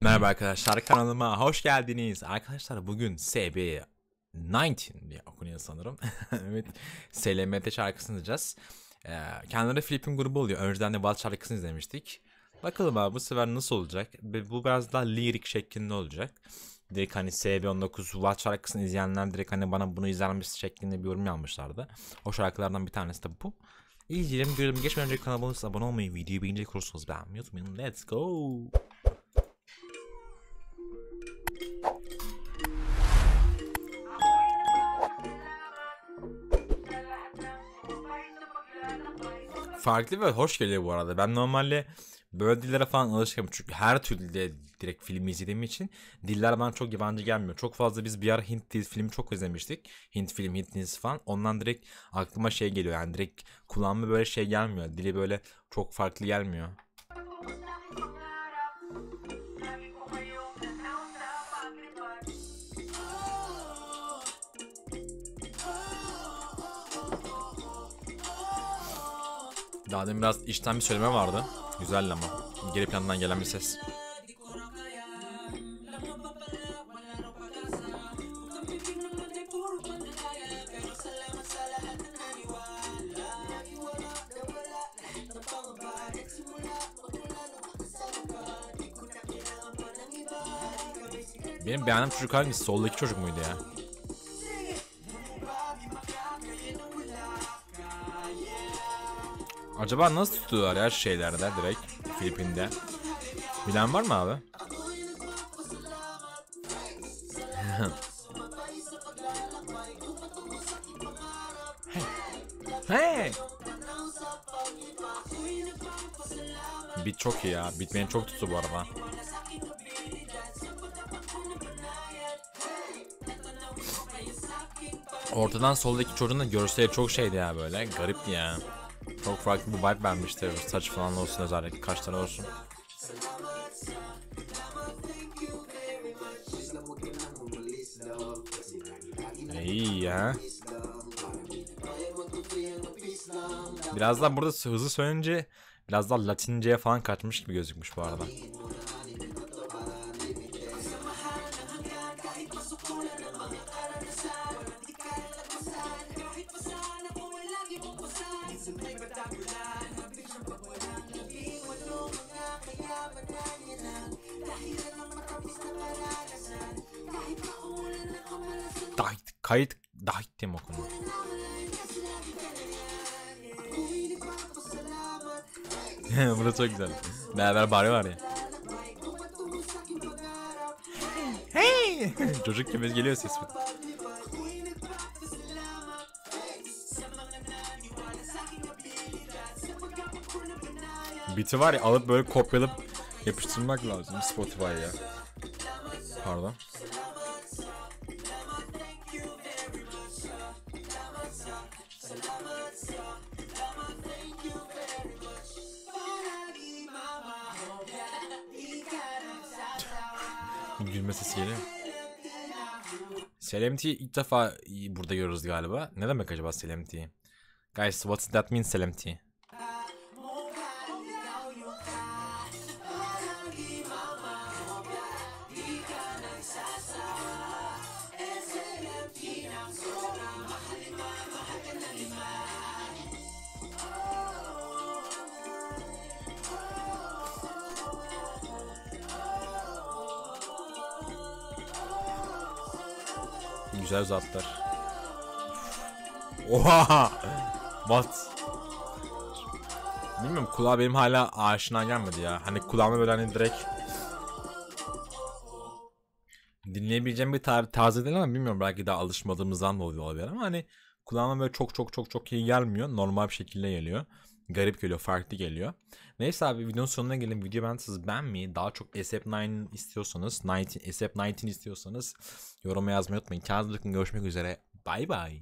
Merhaba arkadaşlar kanalıma hoş geldiniz. Arkadaşlar bugün SB 19 diye okunuyor sanırım. evet. SLMT şarkısını dinleyeceğiz. Ee, kendileri Filipin grubu oluyor. Önceden de Wild şarkısını izlemiştik. Bakalım abi bu sefer nasıl olacak? Bu biraz daha lirik şeklinde olacak. Direkt hani SB19 Wild şarkısını izleyenler direkt hani bana bunu izlenmiş şeklinde bir yorum yapmışlardı. O şarkılardan bir tanesi de bu. İzleyelim görelim. Geçmeden önce kanalıma abone olmayı, videoyu beğenecek olursanız beğenmeyi unutmayın. Let's go. farklı ve hoş geliyor bu arada. Ben normalde böyle dillere falan alışkınım. Çünkü her türlü dilde direkt film izlediğim için diller bana çok yabancı gelmiyor. Çok fazla biz bir ara Hint dizi filmi çok izlemiştik. Hint film, Hint dizisi falan. Ondan direkt aklıma şey geliyor. Yani direkt kulağıma böyle şey gelmiyor. Dili böyle çok farklı gelmiyor. Daha demin biraz içten bir söyleme vardı. Güzeldi ama. Geri plandan gelen bir ses. Benim beğendiğim çocuk hangisi? Soldaki çocuk muydu ya? Acaba nasıl tutuyorlar ya şeylerde direkt Filipin'de? Bilen var mı abi? hey. Beat çok iyi ya. Beat beni çok tuttu bu arada. Ortadan soldaki çocuğun da görseli çok şeydi ya böyle. Garip ya. Çok farklı bir vibe vermiştir. Saç falan olsun özellikle kaşları olsun. İyi ya. Biraz daha burada hızlı söyleyince biraz daha latinceye falan kaçmış gibi gözükmüş bu arada. Dahit, kayıt, dahit diye mi okunuyor? Burası çok güzel. Beraber bari var ya. Hey! Çocuk gibi geliyor ses. Beat'i var ya alıp böyle kopyalayıp yapıştırmak lazım Spotify'a ya. Pardon. Gülme sesi geliyor. Selemti'yi ilk defa burada görürüz galiba. Ne demek acaba Selemti? Guys, what's that mean Selemti? Güzel zatlar. Oha! What? Bilmiyorum kulağa benim hala aşina gelmedi ya. Hani kulağıma böyle hani direkt dinleyebileceğim bir tar tarzı değil ama bilmiyorum belki daha alışmadığımızdan dolayı olabilir ama hani kulağıma böyle çok çok çok çok iyi gelmiyor. Normal bir şekilde geliyor. Garip geliyor, farklı geliyor. Neyse abi videonun sonuna gelin. Video ben siz beğenmeyi, daha çok SF9 istiyorsanız, 19, SF19 istiyorsanız yoruma yazmayı unutmayın. Kendinize bakın görüşmek üzere. Bay bay.